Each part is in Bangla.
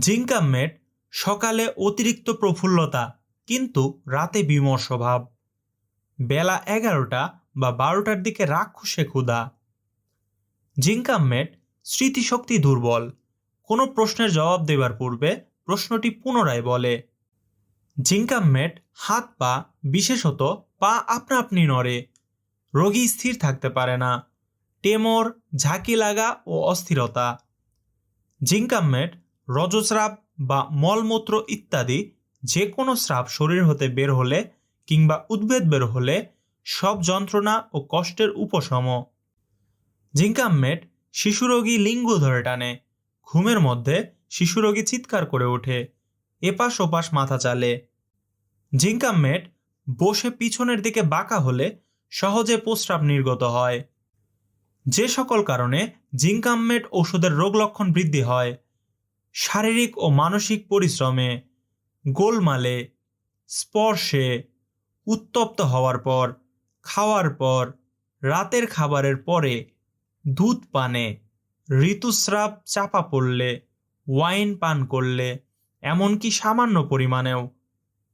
জিঙ্কামেট সকালে অতিরিক্ত প্রফুল্লতা, কিন্তু রাতে বিমর্ষ ভাব। বেলা এগারোটা বা বারোটার দিকে রাক্ষসে ক্ষুধা। জিঙ্কামেট স্মৃতিশক্তি দুর্বল। কোনো প্রশ্নের জবাব দেবার পূর্বে প্রশ্নটি পুনরায় বলে। জিঙ্কামেট হাত পা, বিশেষত পা আপনা আপনি নড়ে। রোগী স্থির থাকতে পারে না। টেমর, ঝাঁকি লাগা ও অস্থিরতা। জিঙ্কামেট রজস্রাব বা মলমূত্র ইত্যাদি যে কোনো স্রাব শরীর হতে বের হলে কিংবা উদ্ভেদ বের হলে সব যন্ত্রণা ও কষ্টের উপশম। জিঙ্কামেট শিশুরোগী লিঙ্গ ধরে টানে। ঘুমের মধ্যে শিশুরোগী চিৎকার করে ওঠে। এপাশ ওপাশ মাথা চালে। জিঙ্কামেট বসে পিছনের দিকে বাঁকা হলে সহজে প্রস্রাব নির্গত হয়। যে সকল কারণে জিঙ্কামেট ওষুধের রোগ লক্ষণ বৃদ্ধি হয়। শারীরিক ও মানসিক পরিশ্রমে গোলমালে, স্পর্শে উত্তপ্ত হওয়ার পর, খাওয়ার পর, রাতের খাবারের পরে দুধ পানে, ঋতুস্রাব চাপা পড়লে, ওয়াইন পান করলে, এমনকি সামান্য পরিমাণেও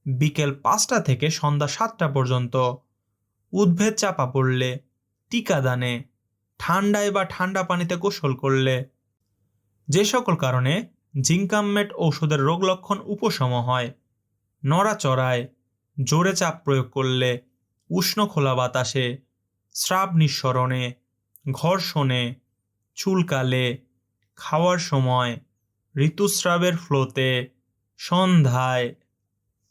বিকেল পাঁচটা থেকে সন্ধ্যা সাতটা পর্যন্ত উদ্ভেদ চাপা পড়লে টিকাদানে ঠান্ডায় বা ঠান্ডা পানিতে গোসল করলে, যে সকল কারণে জিঙ্কামমেট ঔষধের রোগ লক্ষণ উপশম হয়। নড়াচড়ায় জোরে চাপ প্রয়োগ করলে উষ্ণ খোলা বাতাসে, স্রাব নিঃসরণে ঘর্ষণে চুলকালে, খাওয়ার সময়, ঋতুস্রাবের ফ্লোতে সন্ধ্যায়